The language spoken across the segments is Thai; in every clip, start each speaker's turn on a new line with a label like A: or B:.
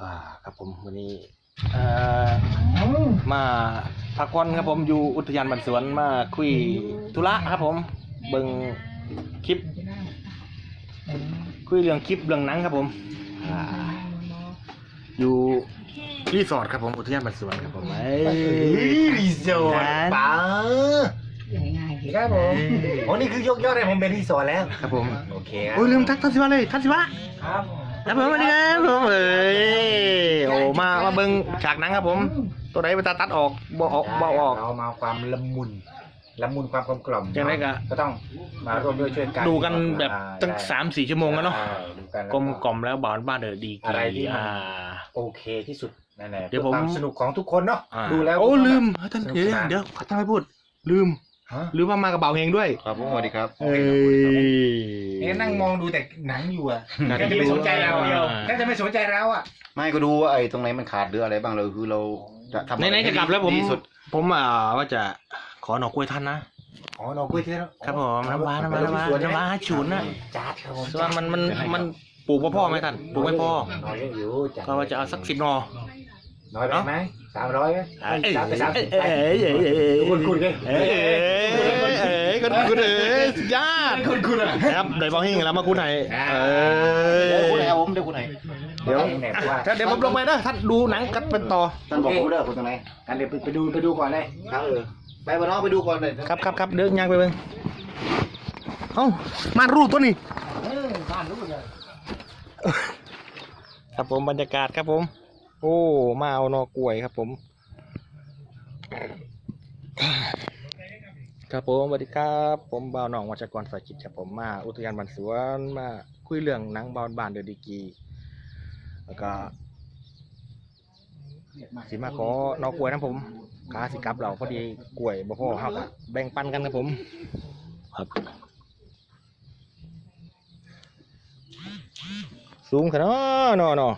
A: อ่าครับผมวันนี้เอ่อมาพักผ่อนครับผมอยู่อุทยานบันสวนมาคุยธุระครับผมเบิ่งคลิป คุยเรื่องคลิปเรื่องหนังครับผมอ่าอยู่รีสอร์ทครับผมอุทยานบันสวนครับผมเอ้ย
B: รีสอร์ท
A: นะ
B: ป๋า
C: ง่ายๆ
B: ครับผมโอ้นี่คือยกยอดให้ผมเป็นรีสอร์ทแล้ว
A: ครับผม
B: โอเค
A: โอ้ยลืมทักทัศวะเลยทัศวะ
B: ครับ
A: ครับผมสวัสดีครับผมเอ้ยโอ้มามาเบิ่งฉากหนังครับผม ตัวไหนเป็นตาตัดออกบ่ออกบ่ออก
B: เรามาความละมุนละมุนความกลมกล่อม
A: จังไรกะ
B: ก็ต้องมาร่วมด้วยช่วยกัน
A: ดูกันแบบตั้ง
B: ได้
A: สามสี่ชั่วโมงแล้วเนาะ
B: ใช่ดูกัน
A: กลมกล่อมแล้วบานบ้านเดอดี
B: อะไรที่มัน
A: อ่า
B: โอเคที่สุดนั่นแหละ
A: เดี๋ยวผม
B: พื่อความสนุกของทุกคนเนาะ
A: อ่า
B: ดูแล้ว
A: โอ้
B: ก็
A: ลืม
B: แบบ
A: ท่าน
B: สนุก
A: เดี๋ยว
B: สนาน
A: เดี๋ยวขอตั้งให้พูด ลืม
B: ฮะ
A: ลืมว่ามากับเบาเฮงด้วย
D: ครับผมสวัสดีครับ
A: เอ้ย
B: เนี่ยนั่งมองดูแต่หนังอยู่อะ
A: หนัง
B: แค่จะไม่สนใจเรา
A: อยู่
B: แค่จะไม่สนใจเราอะ
D: ไม่ก็ดูว่าไอ้ตรงไหนมันขาดหรืออะไรบ้างเราคือเราจะทำ
A: ไหนๆจะกลับแล้วผม
D: ดีสุด
A: ผมอ่าว่าจะขอหน่อกล้วยท่านนะ
B: อ๋อเราคุยที่แล้ว
A: ครับผมน้ำว้าน้ำว้าน้ำว้าน้ำว้าฉุนน่ะ
B: จัดครับผม
A: ส่วนมันมันมันปลูกพ่อพ่อไหมท่านปลูกไม่พอ
B: น้อยเยอะอยู่จัด
A: ก็ว่าจะเอาสักสิบหนอ
B: น้อยไปไหมสามร้อยไหม
A: เอ้ย
B: สามไปสามสิบ
A: เอ้ยเอ้ยเอ้ยเอ้ยเอ้ย
B: คุณคุณไง
A: เอ้ยเอ้ยเอ้ยคุณคุณเอ้ยสุดยอด
B: คุณคุณอะ
A: ครับเดี๋ยวบอกให้แล้วมาคุณไหนเอ
D: เดี๋ยวคุณไหน
A: อ
D: เอาผมเดี๋ยวคุณไหน
A: เดี๋ยว
B: แหนบว่า
A: เดี๋ยวผมลงไปนะท่านดูหนังกันเป็นต่อ
D: ท่านบอกผมเด้อคุณตรงไหน
B: กันเดี๋ยวไปดูไปดูก่อนเลย
D: ครับเออไปบ้านน้องไปดูก่อนเลย
A: ครับครับครับเดินยางไปเบิ่งเอ้ามารูปตัวนี้
B: เออบ้านรู้เลย
A: ครับผมบรรยากาศครับผม โอ้ มาเอานอกล้วยครับผม ครับผมสวัสดีครับ ผมบ่าวหนองวัชกรสายจิตครับผมมา อุทยานบันสวนมาคุยเรื่องหนังบอลบานเดอะดีกรีแล้วก็สิมาขอนอกกล้วยนะผมกาสิกลับเราพอดีกล้วยบ่พอเฮาก็แบ่งปันกันครับผม ครับ สูงขนาดนอเนาะ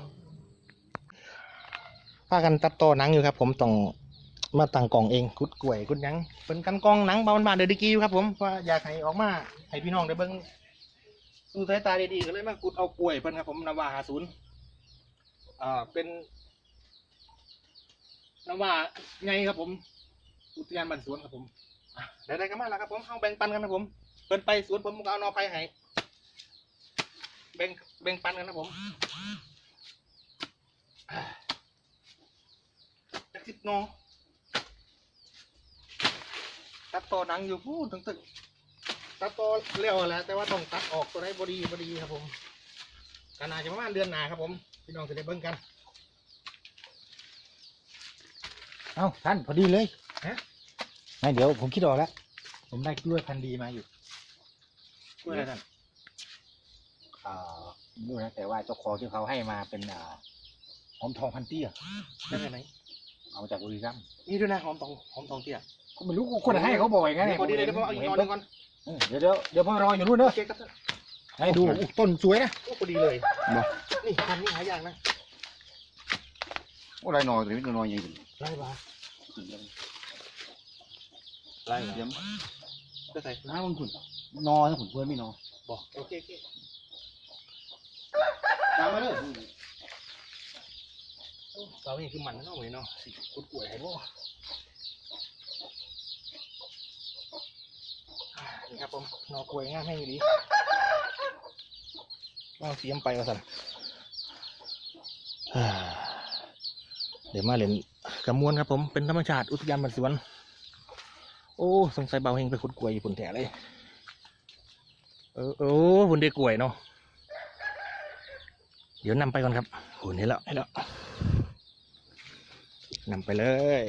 A: พากันตัดต่อหนังอยู่ครับ ผมต้องมาตั้งกล่องเองกุดกล้วยกุดหยังเป็นกันกล่องหนังบานบานเดอดีกรีอยู่ครับ ผมว่าอยากให้ออกมาให้พี่น้องได้เบิ่งดูสายตาดีๆก็เลยมากุดเอากล้วยเพิ่นครับผมนาวาหาศูนย์อ่าเป็นนาวาไงครับผม อุทยานบ้านสวนครับผมอะได้ๆกันมาแล้วครับผมเข้าแบ่งปันกันครับผมเพิ่นไปสวนผมก็เอานอไผ่ให้แบ่งแบ่งปันกันนะผม สิบนอตัดต่อหนังอยู่พูดถึงตึกตัดต่อเร็วแล้ว แต่ว่าต้องตัดออกตัวไหนบดีบดีครับผมก็น่าจะประมาณเดือนหน้าครับผมพี่น้องจะได้เบิ่งกัน
B: เอ้าท่านพอดีเลย
A: ฮะ
B: ไม่เดี๋ยวผมคิดออกแล้ว ผมได้กล้วยพันธุ์ดีมาอยู่
A: กล้วยอะไรท่าน
B: เอ่อไม่รู้นะแต่ว่าเจ้าของที่เขาให้มาเป็นอ่าหอมทองพันเตี้ย
A: ได้ไหน
B: เอามาจากบุรีรัมย์
A: นี่ด้วยนะหอมทองหอมทองเตี้ย
B: ก็ไม่รู้คนให้เขาบอกอย่างนั้น
A: เดี๋ยวพอดีเลยเดี๋ยวผมเอาอีกนอนหนึงก่อน
B: เออเดี๋ยวเดี๋ยวเดี๋ยวผมรออยู่นู่นเน
A: โอ
B: อะ
A: เคครับท่าน
B: ให้ดูอุ๊ยต้นสวยนะ
A: โอ้พอดีเลย
D: บ่
A: นี่พันนี่หายากนะ
D: โอ้ไรนอหรือไม่นอยังอยู่
A: ไล่บา
D: ไรเดี๋ยว
A: ก็ใส่
D: น้ำมันขุ่นนอนะขุ่นเพื่อนไม่นอ
A: บอกโอเคโอเค
D: ตามมาเลย
A: เรานี่คือมันนะเนาะเหมือนเนาะสิกุดกล้วยให้บ่นี่ครับผมนอกล้วยง่ายให้ดีเอาเสียมไปก็สั่นเดี๋ยวมาเล่นกระมวลครับผมเป็นธรรมชาติอุทยานบันสวน โอ้สงสัยเบาเฮงไปขุดกล้วยอยู่พุ่นแถเลย เออเออพุ่นได้กล้วยเนาะเดี๋ยวนำไปก่อนครับหุ่นให้แล้วให้แล้ว นำไปเลย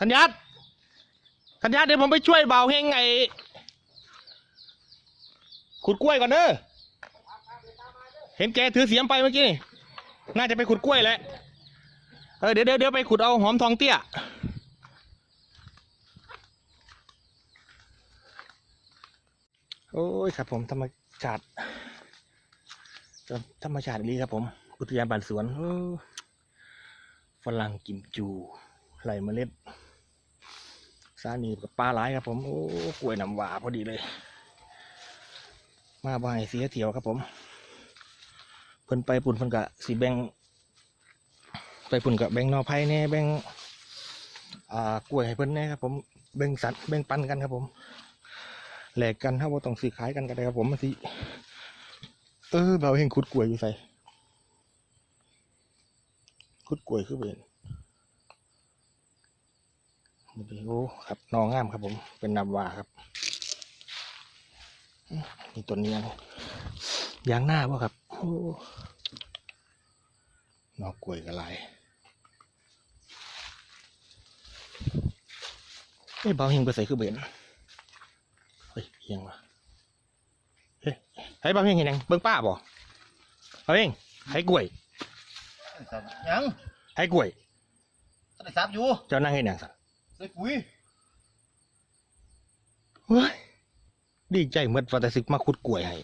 A: ธัญญาธัญญาเดี๋ยวผมไปช่วยเบาเฮงไงขุดกล้วยก่อนเด้อ เห็นแกถือเสียมไปเมื่อกี้นี่ น่าจะไปขุดกล้วยแหละ เออเดี๋ยวเดี๋ยวไปขุดเอาหอมทองเตี้ย โอ้ยครับผมธรรมชาติธรรมชาติดีครับผม อุทยานบ้านสวนฝรั่งกิมจูไหลเมล็ดสซานี่กับปลาไหลครับผมโอ้กล้วยน้ำหวาพอดีเลย มาบ่ให้เสียเทียวครับผม เพิ่นไปปุ่นเพิ่นกะสีแบงไปปุ่นกะแบงนอไผ่แน่แบงอ่ากล้วยให้เพิ่นแน่ครับผมแบงสัตว์แบงปันกันครับผม แหลกกันถ้าว่าต้องซื้อขายกันก็ได้ครับผมมันสิเออเบาเฮงขุดกล้วยอยู่ใส่ขุดกล้วยคือเป็นนี่โอ้ครับนองงามครับผม เป็นนำวาครับอืมมีต้นนี้ยังยางหน้าป่ะครับโอ้นอกกล้วยกระไรเอ้ยเบาเฮงไปใส่คือเบน เฮ้ยเอียังวะเฮ้ยให้เบาเฮงเห็นยังเบิ่งป้าบ่เบาเฮงให้กล้วย
B: ยัง
A: ให้กล้วย
B: ท่านได้ซับอยู่
A: เจ้านั่งเห็นยังสั
B: ใส่ปุ๋ย
A: เฮ้ยดีใจเมื่อวันแต่ซึกมาขุดกล้วยให้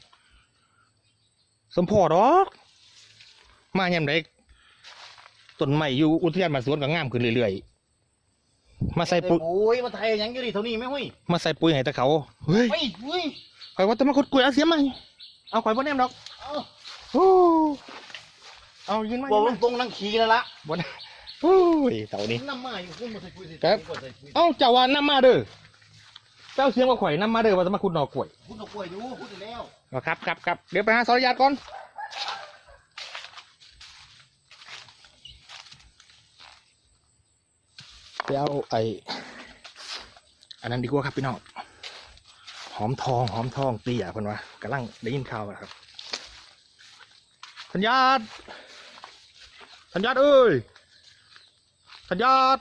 A: สมพอดอกมาแยามใดต้นไม้อยู่อุทยานมาสวนก็งามขึ้นเรื่อยๆ มาใส่
B: ใส่
A: ปุ๋ย
B: ปุ๋ยมาไทยยังอยู่ดิเท่านี้ไหมหุ้ย
A: มาใส่ปุ๋ยให้แตะเขาเฮ้ย
B: ไม่หุ้ย
A: ข่อยว่าจะมาขุดกล้วยเอาเสียมาเอาข่อยบ่แนมดอก
B: เอา
A: โอ้เอายืนมา
B: บอ
A: ยื
B: ก
A: นมา
B: ตรงๆนั่งขี่นั่นละ
A: บ่ได้โอ้ยเต่านี้
B: น้ำมาอยู่หุ้ยมาใส่ปุ๋ยใส่
A: ครับ
B: ปุ๋ยใส่ปุ๋ย
A: เอ้าเจ้าว่าน้ำมาเด้อเจ้าเสียงว่าข่อยน้ำมาเด้อว่าจะมาขุดหน่อกล้วย
B: พูดเอากล้วยอยู่พูดอยู่แล้ว
A: เอาครับครับครับเดี๋ยวไปหาสรยาตก่อน ไปเอาไอ้อันนั้นดีกว่าครับพี่น้องหอมทองหอมทองเตี้ยเพิ่นว่ากำลังได้ยินข่าวนะครับสัญญาณสัญญาณเอ้ยสัญญาณ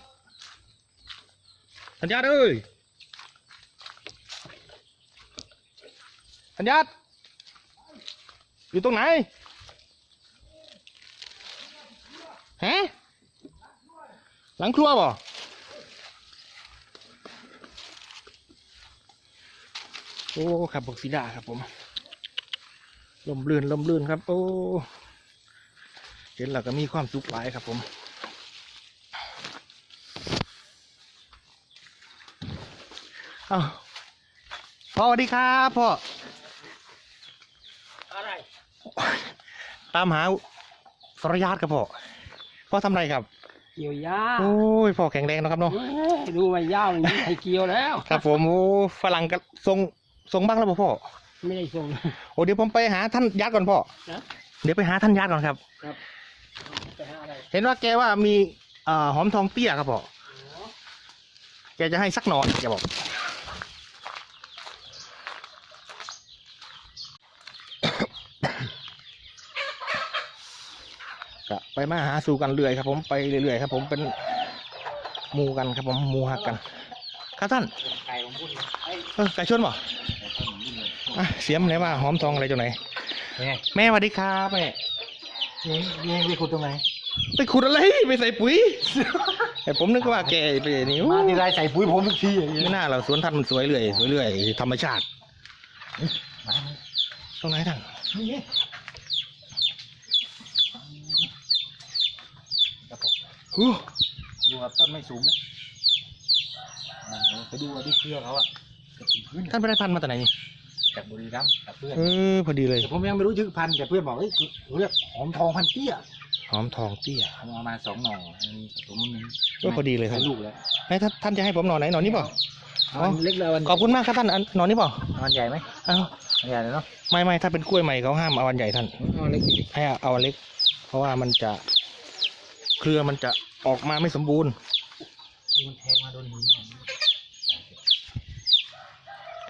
A: สัญญาณเอ้ยสัญญาณอยู่ตรงไหนฮะหลังครัวบ่ โอ้ครับบอกสีดาครับผมลมลื่นลมลื่นครับ โอ้เห็นแล้วก็มีความสุขหลายครับผมอ้าวพ่อสวัสดีครับพ่อ
B: อะไร
A: ตามหาสรยาตครับพ่อพ่อทำไรครับ
C: เกี่ยวหญ้า
A: โอ้ยพ่อแข็งแรงเนอะครับเนาะ
C: เอ้ยดูมันยาวอย่างนี้ให้เกี่ยวแล้ว
A: ครับผมโอ้ฝรั่งก็ทรง ทรงบ้างแล้วบ่พ่อ
C: ไม่ได้ส่ง
A: โอ้เดี๋ยวผมไปหาท่านญาติก่อนพ่อ
C: นะ
A: เดี๋ยวไปหาท่านญาติก่อนครับ
C: ไปหาอะไร
A: เห็นว่าแกว่ามีเอ่อหอมทองเตี้ยครับพ่อแกจะให้สักหน่อยแกบอกก็ไปมาหาสู่กันเรื่อยครับ ผมไปเรื่อยๆครับ ผมเป็นหมูกันครับผมหมูหักกัน ครับท่าน
B: ไก่ของพูดไอ้
A: เออไก่ชนบ่ อะเสียมไหนว่าหอมทองอะไรตัวไหน
B: ไง
A: แม่สวัสดีครับแม่
B: นี่นี่ไปขุดตรงไหน
A: ไปขุดอะไรไปใส่ปุ๋ยแต่ผมนึกว่าแกไปนี่โอ้
B: มาที่ไรใส่ปุ๋ยผมทุกทีอย่างนี้
A: ไม่น่าเราสวนท่านมันสวยเรื่อยสวยเรื่อยธรรมชาติ
B: มา
A: ตรงไหนท่าน
B: นี่
A: อู้
B: อยู่กับต้นไม่สูงนะอ่าไปดูว่าที่เครือเขาอะจะเป็นพื้น
A: ท่านไปได้พันธุ์มาแต่ไหนนี่
B: จากบุรีรัมย์กับเพื่อน
A: เออพอดีเลย
B: แต่ผมยังไม่รู้ชื่อพันธุ์แต่เพื่อนบอกเอ้ยเขาเรียกหอมทองพันเตี้ย
A: หอมทองเตี้ย
B: ผมเอามาสองหน่ออันนี้ผสมมันนึง
A: เออพอดีเลยครับ
B: ให้ลูกแล้ว
A: ให้ท่านท่านจะให้ผมหน่อไหนหน่อนี้เปล่าอ๋อ
B: เล็กเลยวัน
A: ขอบคุณมากครับท่านอันหน่อนี้เปล่า
B: มันใหญ่ไหม
A: เอา
B: มันใหญ่เลยเนาะ
A: ไม่ไม่ถ้าเป็นกล้วยใหม่เขาห้ามเอาอันใหญ่ท่าน
B: เอาเล็กดิ
A: ให้เอาอันเล็ก เพราะว่ามันจะเครือมันจะออกมาไม่สมบูรณ์
B: มันแทงมาโดนหิน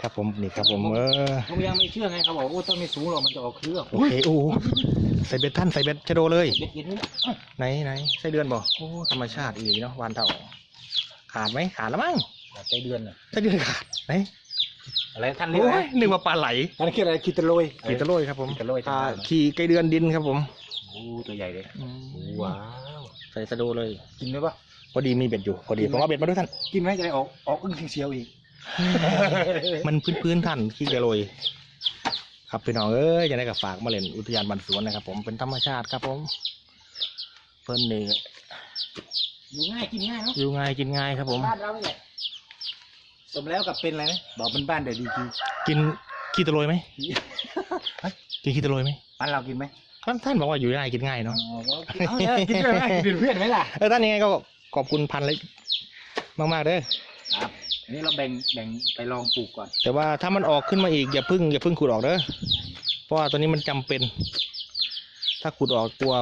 A: ครับผมนี่ครับผมเออ
B: ผมยังไม่เชื่อไงเขาบอกว่าต้นไม่สูงหรอกมันจะออกเครือ
A: โอเคโอ้โหใส่เบ็ดท่านใส่เบ็ดชะโดเลย
B: เล็กนิดนึง
A: ไหนไหนไส้เดือนบอกโอ้ธรรมชาติอีกเนาะวานเต่าขาดไหมขาดแล้วมั้ง
B: ใจเดือนน่ะ
A: ไส้เดือนขาดไหน
B: อะไรท่านเรียก
A: โอ้
B: อะไร
A: ยนึกว่าปลาไหล
B: ท่านคิดอะไรคิดตะโลย
A: ขี่ตะโลยครับผม
B: ขี่ตะโลย
A: อ่า
B: จำได้
A: ขี่ไก่เดือนดินครับผม
B: โอ้ตัวใหญ่เลย
A: อืม
B: ว้าว
A: ใส่สะโดเลย
B: กินไหมปะ
A: พอดีมีเบ็ดอยู่พอดีผมเอาเบ็ดมาด้วยท่าน
B: กินไหมจะได้ออกออกอึ้งเสียวอีก
A: มันพื้นพื้นๆท่านขี้กระโลยครับพี่น้องเอ้ยจะได้กับฝากมาเล่นอุทยานบันสวนนะครับ ผมเป็นธรรมชาติครับผมเพิ่นนี่
B: อยู่ง่ายกินง่ายเนาะ
A: อยู่ง่ายกินง่ายครับผม
B: บ้านเราไม่แหละสมแล้วกับเป็นอะไรนะบอกเป็นบ้านเดี๋ยวดีกี
A: กินขี้ตะโรยไหมกินขี้ตะโรยไหม
B: บ้านเรากินไหม
A: ท่านท่านบอกว่าอยู่ง่ายกินง่ายเนาะ
B: อ๋อก็กินเอาเนี่ยกินด้วยไหมกินเป็นเพื่อนไหมล่ะ
A: เออท่านยังไงก็ขอบคุณพันเลยมากๆเด้อ
B: ครับ อันนี้เราแบ่งแบ่งไปลองปลูกก่อน
A: แต่ว่าถ้ามันออกขึ้นมาอีกอย่าเพึ่งอย่าเพึ่งขุดออกเด้อเพราะว่าตัวนี้มันจำเป็น ถ้าขุดออกกลัว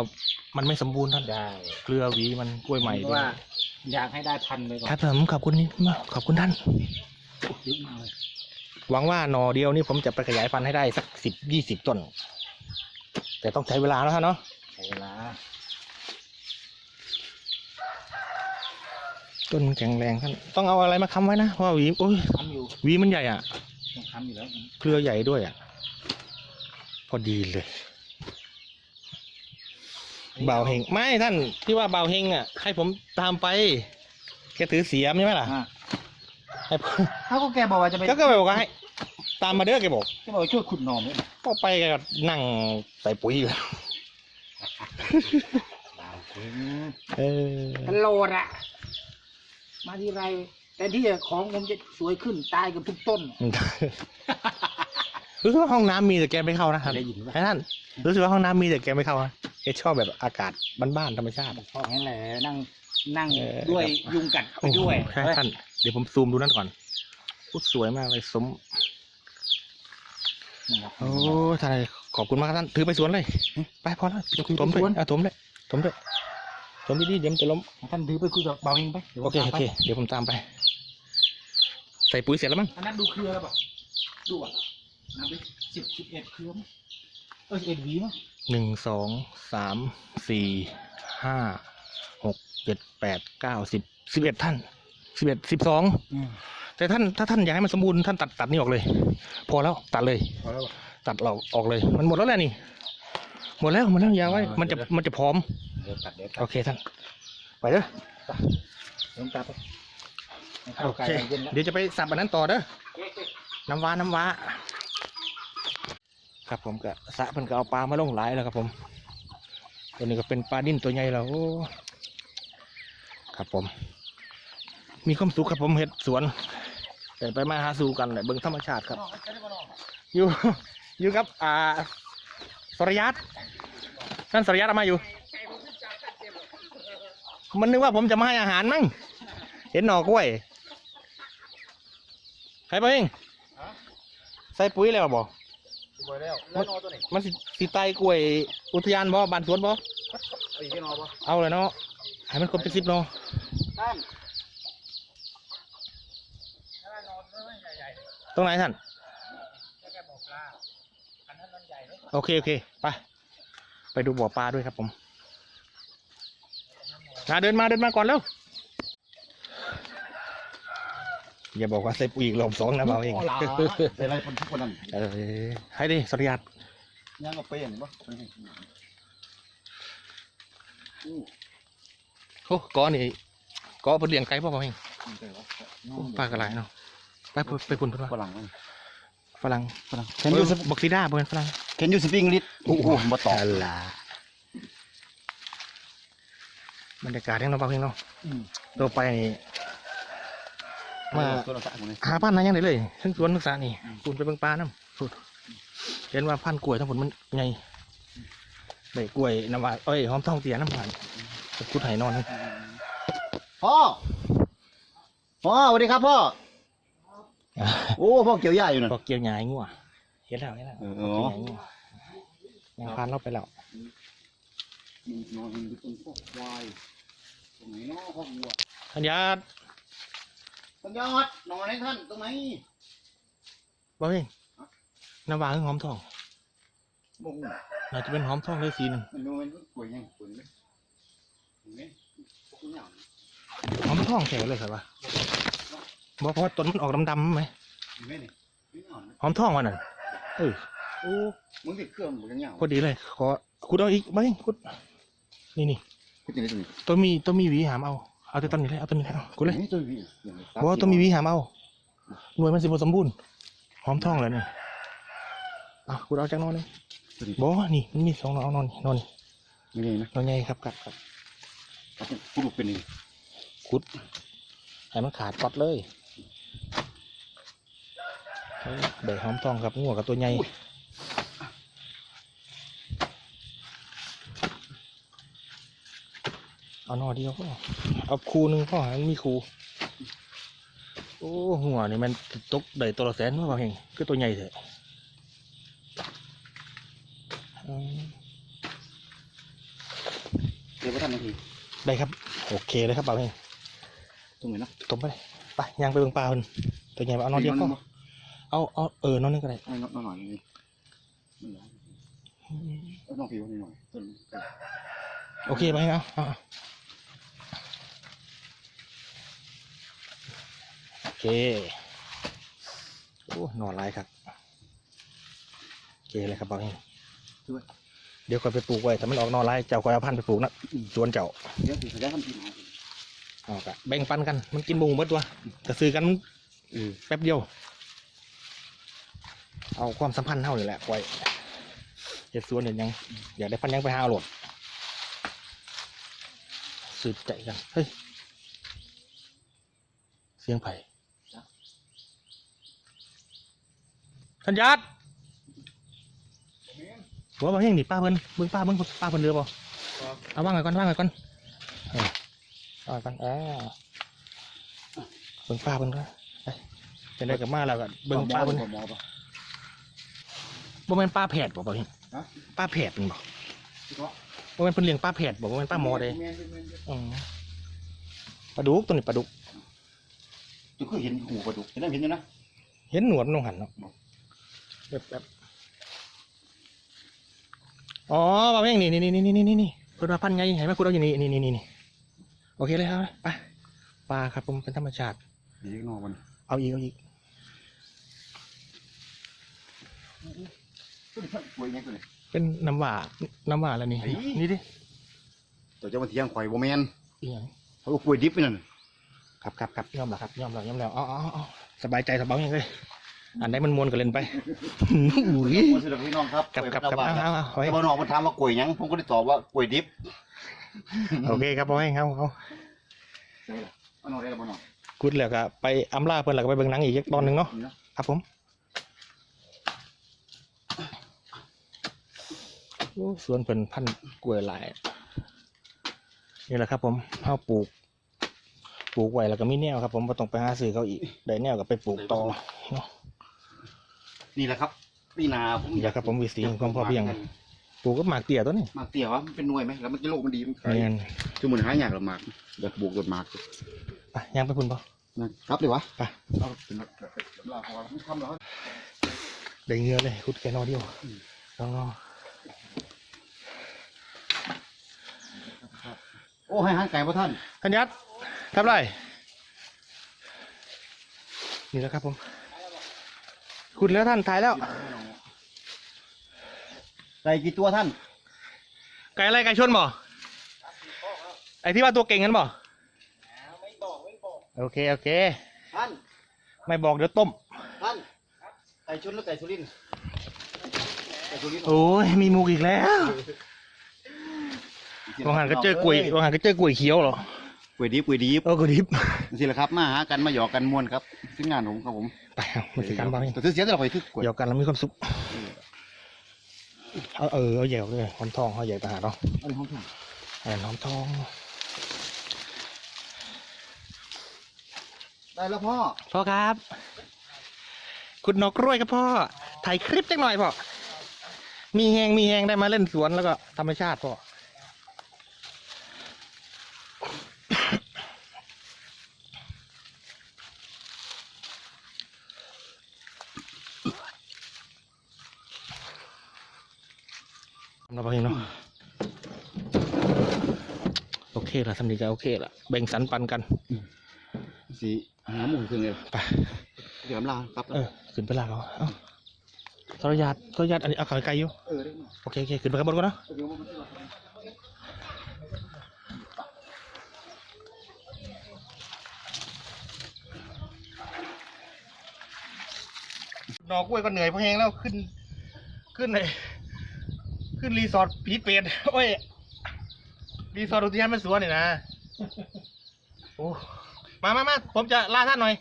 A: มันไม่สมบูรณ์ท่าน
B: ได้
A: เกลือหวีมันกล้วยใหม่
B: เพ
A: ด้
B: ราะ
A: วย
B: ว่าอยากให้ได้พันธุ์ไปก่อน
A: ครับผมขอบคุณนี่มากขอบคุณท่าน
B: เยอะมากเลย
A: หวังว่าหนอเดียวนี่ผมจะไปขยายพันธุ์ให้ได้สักสิบยี่สิบต้น แต่ต้องใช้เวลาแล้วท่านเนาะ
B: ใช้เวลา
A: ต้นแข็งแรงท่านต้องเอาอะไรมาค้ำไว้นะเพราะว่าหวีโอ้ย
B: ทำอยู่
A: หวีมันใหญ่อะ
B: ต้องทำอยู่แล้ว
A: เครือใหญ่ด้วยอะ พอดีเลยเบาเฮงไม่ท่านที่ว่าเบาเฮงอะ ให้ผมตามไปแกถือเสียมใช่ไหมล่ะ
B: อะ
A: ให้ผม
B: เขาก็แกบอกว่าจะไป
A: ก็ก็บอกว่าให้ตามมาเด้อแกบอก
B: แกบอกว่าช่วยขุดหน่อด้วยนะ
A: ก็ไปแกก็นั่งใส่ปุ๋ยอยู่
B: ดาวเก่ง
A: เออ
B: ตลอดอะ มาที่ไรแต่ที่ของผมจะสวยขึ้นตายกับทุกต้น
A: รู้สึกว่าห้องน้ำมีแต่แกไม่เข้านะท่าน
B: ได้ยินปะ
A: ไอ้ท่านรู้สึกว่าห้องน้ำมีแต่แกไม่เข้านะแกชอบแบบอากาศบ้านๆธรรมชาติ
B: ชอบแค่แหละนั่งนั่ง
A: เออ
B: ด้วยยุงกัดไปด้วย
A: โอ้โหใช่ท่านเดี๋ยวผมซูมดูนั่นก่อนพูดสวยมากเลยสม
B: นะครับ
A: โอ้ท่านขอบคุณมากครับท่าน ถือไปสวนเลย ไปพอแล้ว
B: จะคุย
A: ถม
B: ไป
A: ด้
B: ส
A: ว
B: วน
A: ยอะถมด้วยถมด้วย ถมดีๆเดี๋ยวมันจะล้ม
B: ท่านถือไปคุยกับเบาเองไปดี๋ยว
A: โอเค
B: ผม
A: โอ
B: ตาม
A: เค
B: ไป
A: เดี๋ยวผมตามไป ใส่ปุ๋ยเสร็จแล้วมั้ง
B: อันนั้นดูเครือแล้วป่ะดูอะนับไปสิบสิบเอ็ดเครือมั้งเออสิบเอ็ดหวีมั้ง
A: หนึ่งสองสามสี่ห้าหกเจ็ดแปดเก้าสิบสิบเอ็ดท่านสิบเอ็ดสิบสอง
B: อืม
A: แต่ท่านถ้าท่านอยากให้มันสมบูรณ์ท่านตัดตัดนี่ออกเลย พอแล้วตัดเลย
B: พอแล้วป่ะ
A: ตัดเราออกเลย มันหมดแล้วแหละนี่ หมดแล้วหมดแล้วอยาไว้
B: อ่า
A: มันจะ
B: เดี๋ยว
A: มันจะพร้อม
B: เดี๋ยวตัดเดี๋ยวตัด
A: โอเคท่าน ไปเด้อ
B: เดี๋ยวผมตัดไปให้เข้า
A: โอ
B: ใกล้
A: เค
B: เย็นแล้ว
A: เดี๋ยวจะไปสับอันนั้นต่อเด้อน้ำว้าน้ำว้า ครับผมก็สระเพิ่นก็เอาปลามาลงหลายแล้วครับผม ตัวนี้ก็เป็นปลาดิ้นตัวใหญ่แล้วโอ้ครับผม มีความสุขครับผมเห็ดสวนแต่ไปมาหาสู่กันแหละเบิ่งธรรมชาติครับอยู่อยู่กับอ่าสรยัตนั่นสรยัตเอามาอยู่ มันนึกว่าผมจะมาให้อาหารมั้งเห็นหน่อกล้วยใครไปเองใส่ปุ๋ยแล้วบ่
B: สวยแล้วแล้วนอตัวไหน
A: มันสิสิไตกล้วยอุทยานบ่บ้านสวนบ่
B: เอาอีกแค่นอป่ะ
A: เอาเลยเนาะให้มันครบเป็นสิบเนาะ
B: ท่าน
A: ตรงไหนท่าน
B: แค่บอกปลาอันนั้นมันใหญ่เลย
A: โอเคโอเคไปไปดูบ่อปลาด้วยครับผมมา เดินมาเดินมาก่อนเร็วอย่าบอกว่าใส่ปุ๋ยอีกรอบสองนะเบาเอง
B: โหลาแต่อะไรคนทุกคนนั่น
A: เออให้ดิสริยัต
B: ย่างกับเปย์เห็นปะ
A: โอ้ก้อนนี่ก้อเพิ่นเลี้ยงไก่ป่ะเบาเองปลากระไรเนาะไปไปไปพุ่นเพิ่นว่า
B: ฝรั่ง
A: ฝรั่ง
B: ฝรั่ง
A: เออบักซีด้าบ่เป็นฝรั่ง
B: เคนยูสปริงลิตโอ้โหมาต่อ
A: ลา บรรยากาศที่เราเบาเองเนาะตัวไปนี่มา
B: ตัวละสามคนเลย
A: หาพันธุ์นั้นยังได้เลย ทั้งสวนทั้งสระนี่คุณไปเบิ่งปลาน้ำสุด เห็นว่าพันธุ์กล้วยทั้งผลมันไงได้กล้วยน้ำว่าเอ้ยหอมทองเตียน้ำหวานกุดไหนอน
B: พ่อพ่อสวัสดีครับพ่อโอ้พ่อเกี่ยวหญ้าอยู่น่ะ
A: บอกเกี่ยวหงายงัวเห็นแล้วเห็นแล้ว
B: เออ
A: เกี่ยวหงายงัวยังพานเราไปแล้ว
B: นอนอยู่ตรงพวกควายตรงไหนเนาะพ่อวัว
A: ทันยา
B: ท่านยอดนอนให้ท่านตรงไหน
A: บอกเองน้ำหวานคือหอมทอง
B: บุ้ง
A: น่าจะเป็นหอมทองเลยสีหนึ่ง
B: มันดูมันป่วยยังป่วยไหมเห็นไหมพวกเหงา
A: หอมทองแข็เลยครับว่าบอกเพราะว่าต้นมันออกดำๆไหม
B: เห็นไหมนี่ไม่เหงานะ
A: หอมทองวะนั่นเออ
B: โอ้มึงติดเครื่องมึงยังเหงา
A: พอดีเลย ขอขุดเอาอีกบ้างขุด นี่นี่
B: พูดยังไงตรงนี้
A: ตัวมีตัวมีหวีหามเอาเอาแต่ต้นนี้เลยเอาต้นนี้เลยเอาขุดเลย
B: นี่ตัวพี่
A: บอกว่าตัวมีหวีหามเอาหน่วยมันสิบสมบูรณ์หอมทองเลยเนี่ยเอาขุดเอาจากนอนเลยบอกว่านี่มันมีสองนอนเอานอนนอน
B: ไม่ได้นะ
A: นอนใหญ่ครับครับครับ
B: พูดเป็นยัง
A: ขุดให้มันขาดปัดเลยเดยหอมทองครับงัวกับตัวใหญ่ เอาหน่อเดียวก็เอาคูหนึ่งพ่อมันมีคูโอ้หัวนี่มันตกได้ตัวละแสนว่าเปล่าเฮงคือตัวใหญ่เถอะอืม
D: เดี๋ยวพ่อท่านนาที
A: ได้ครับ โอเคเลยครับเปล่าเฮง
D: ตรงไหนเนาะ
A: ตบไปเลยไปย่างไปเบิ่งปลาเพิ่นตัวใหญ่เอาหน่อเดียวก็เอาเอาเออหน้องนึงก็ได้
D: ให้น้องหน่อยนี่เอาน้องผิวนี่หน่อยต้น
A: โอเคไปเอา เอาเอาโอเคโอ้หนอนลายครับโอเคเลยครับบางทีเดี๋ยวค่อยไปปลูกไว้ถ้ามันออกหนอนลายเจ้าค่อยเอาพันธุ์ไปปลูกนะสวนเจ้า
D: เดี๋ยวสิเขาจะทำกินเอา
A: เอากะแบ่งปันกัน มันกินบุงเบิดตัวแต่ซื้อกัน
D: อือ
A: แป๊บเดียว เอาความสัมพันธ์เท่านี่แหละไว้เห็ดสวนเห็ดหยังอยากได้พันธุ์หยังไปหาเอาโหลดสืบใจกันเฮ้ยเสียงไผ่ ทันยัดหัวบางแห่งนี่ป้าเพิ่นเบิ่งป้าเบิ่งป้าเพิ่นเรือบ่เอาว่างไว้ก่อนว่างไว้ก่อนเออว่างไว้ก่อนอ่าเบิ่งป้าเพิ่นก่อนไปเป็นได้กับมาแล้วก็เบิ่งป้าเพิ่น
D: หมอป่ะ
A: บ่แม่นป้าแผดบ่บ่เห็น
D: ฮะ
A: ป้าแผดมันบ่บ่แม่นเพิ่นเลี้ยงป้าแผดบ่บ่แม่นป้าหมอเด้
D: แม่นแม่น
A: อืมปลาดุกตัวนี้ปลาดุก
D: จุกคือเห็นหูปลาดุกเห็นได้เห็นอยู่นะ
A: เห็นหนวดมันลงหันเนาะ แบบแบบอ๋อปลาแม่งนี่นี่นี่นี่นี่นี่นี่เพิ่นว่าพันไงเห็นไหมคุณเอาอยู่นี่นี่นี่นี่นี่โอเคเลยครับไปปลาครับผมเป็นธรรมชาติ
D: ดีนอกมัน
A: เอาอีกเอาอีก
D: ตัวนี้ป่วยยังตัวนี้
A: เป็นน้ำหวานน้ำหวานแล้วนี่
D: เฮ้ย
A: นี่ดิ
D: ตัวจะมาเที่ยงข่อยบ่แม่น
A: อีหยัง
D: เขาก็ป่วยดิบไปนั่น
A: ครับครับครับยอมแล้วครับยอมแล้วยอมแล้วอ๋ออ๋ออ๋อสบายใจสบายยังเลย อันไหนมันมวนก็เล่นไปอุ้ย
D: คนสุดพี่น้องครับ
A: ครับครับครับ
D: ป่วย
A: เอาเอาเอาไว้
D: แต่บ่น้องมันถามว่ากล้วยหยังผมก็ได้ตอบว่ากล้วยดิบ
A: โอเคครับพ่อให้เขาเขา
D: บ่น้องได้แล้วบ่น้อง
A: กุดแล้วก็ไปอำลาเพิ่นแล้วก็ไปเบิ่งหนังอีกตอนหนึ่งเนาะ
D: นี่เนาะ
A: ครับผมโอ้สวนเพิ่นพันธุ์กล้วยหลาย นี่แหละครับผมเฮาปลูก ปลูกไว้แล้วก็มีแนวครับ ผมบ่ต้องไปหาซื้อเขาอีก ได้แนวก็ไปปลูกต่อเนาะ
D: นี่แหละครับ นี่นาผม
A: นี่แหละครับผมวิถีของความพอเพียง ปลูกก็หมากเตี้ยตัวนี้
D: หมากเตี้ยวะมันเป็นหน่วยไหมแล้วมันกิโลมันดีมัน
A: แม่น
D: คือมันหายากละหมากอยากปลูกต้นหมาก
A: ไปย่างไปพุ่นบ่
D: นะครับเลยวะ
A: ไป
D: เอาเป็นแบบลาพอไม่ทำแล้ว
A: ได้เงือเลยคุดแค่นอเดียวลอง
D: โอ้ให้หางไก่พ่อท่าน
A: ๆทันยัดทำไรนี่แหละครับผม ขุดแล้วท่านถ่ายแล้ว
D: ไก่กี่ตัวท่าน
A: ไก่อะไรไก่ชนบ่ไอที่ว่าตัวเก่งกันบ่โอเคโอเค
D: ท่าน
A: ไม่บอกเดี๋ยวต้ม
D: ท่านไก่ชนหรือไก่สุรินทร์ไก่สุรินทร์
A: โอ้ยมีมุกอีกแล้ววางหันก็เจอกล้วยวางหันก็เจอกล้วยเขียวเหรอ ก
D: ล้วยดิบกล้วยดิบ
A: เออก็ดิบ
D: สิแหละครับมาหากันมาหยอกกันม่วนครับซึ่งงานผมครับผม
A: ไปเอามาสิการบ้าง
D: แต่ซื้อเสียแต่เราไปซื้อกล้วย
A: เดี๋ยวกันแล้วมีความสุขเอาเออเอาแยวด้วยหอมทองเอาแยวทหารเนาะ
D: อะไรห้องทุ่ง
A: อันนั้นหอมทอง
D: ได้แล้วพ่อ
A: พ่อครับ คุณนกกล้วยครับพ่อ ถ่ายคลิปจังหน่อยพ่อ มีแหงมีแหงได้มาเล่นสวนแล้วก็ธรรมชาติพ่อ เราไปเนาะโอเคละสำนีก็โอเคละแบ่งสรรปันกัน
D: สีหาหมูขึ้นเลย
A: ไป
D: เดี๋ยวลาครับ
A: เออขึ้นไปลากเอาเอ้าทรยาตทรยาตอันนี้เอาขายไกลอยู่
D: เออได้มา
A: โอเคโอเคขึ้นไปข้างบนก่อนเนาะ
D: เดี๋ยวมันจะ
A: นอกกล้วยก็เหนื่อยเพราะแห้งแล้วขึ้นขึ้นเลย ขึ้นรีสอร์ทผีเปรตโอ้ยรีสอร์ทอุทยานมันสวนนี่นะโอ้มามามาผมจะลาท่านหน่อย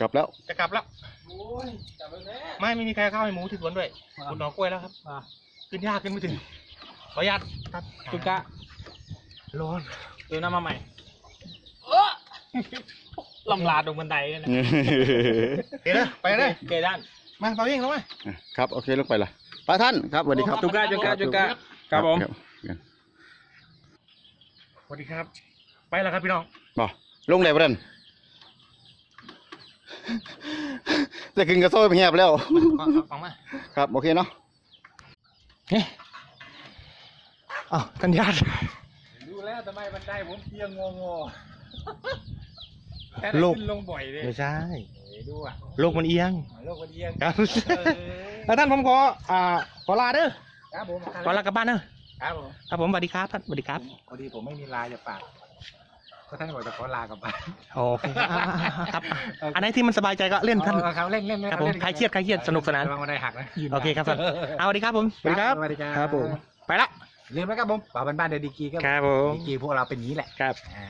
D: กลับแล้ว
A: จะกลับแล้ว
B: โอ้
C: ยจับไปแม่
A: ไม่ไม่มีใครเข้าให้หมูที่สวนด้วยคุณหนอกล้วยแล้วครับ
C: มา
A: ขึ้นยากขึ้นไม่ถึงขออนุญาตครับ
C: จุกะ
A: ร้อน
C: เดี๋ยวน้ำมาใหม่ลำลาดลงบันไดเลยนะ
A: เดี๋ยวนะไปเลย
C: เกด้าน
A: มาเปาเองลงมา
D: ครับ โอเคลงไปละ พระท่านครับสวัสดีครับ
C: จุกะจุกะจุกะครับผม
A: สวัสดีครับ ไปแล้วครับพี่น้อง
D: บ่ลงเลยประเด็นจะกินกระโซ่ไปเงียบแล้ว
A: ขอขอฟังมา
D: ครับโอเคเนาะ
A: เฮ้ยอ้าวกันญาติ
B: ดูแล้วทำไมบันไดผมเพียงงงง
A: โลก
B: ลงบ่อยเลย
A: ไม่ใช่
B: ดูอะ
A: โลกมันเอียง
B: โลกมันเอียง
A: ครับ แล้วท่านผมขออ่าขอลาเด้อ
B: ครับผม
A: ขอลากลับบ้านเด้อ
B: ครับผม
A: ครับผมสวัสดีครับท่านสวัสดีครับ
B: พอดีผมไม่มีลายจะฝากก็ท่านบอกจะขอลากลับบ้าน
A: โอเคอ่าครับ อันไหนที่มันสบายใจก็เล่นท่าน
B: เอาครับเล่นเล่นเล่น
A: ครับผม
B: ล่น
A: ใครเครียดใครเครียดสนุกสนาน
B: ระวังบันไดหักนะยืน
A: โอเคครับท่านเอาสวัสดีครับผมสวัสดีครับ
B: สวัสดีครับ
A: ครับผมไปละ
B: ลืมไหมครับผมป่าบ้านบ้านเดยวดีกีก็
A: ครับผม
B: ดีกีพวกเราเป็นอย่างนี้แหละ
A: ครับ
B: อ่า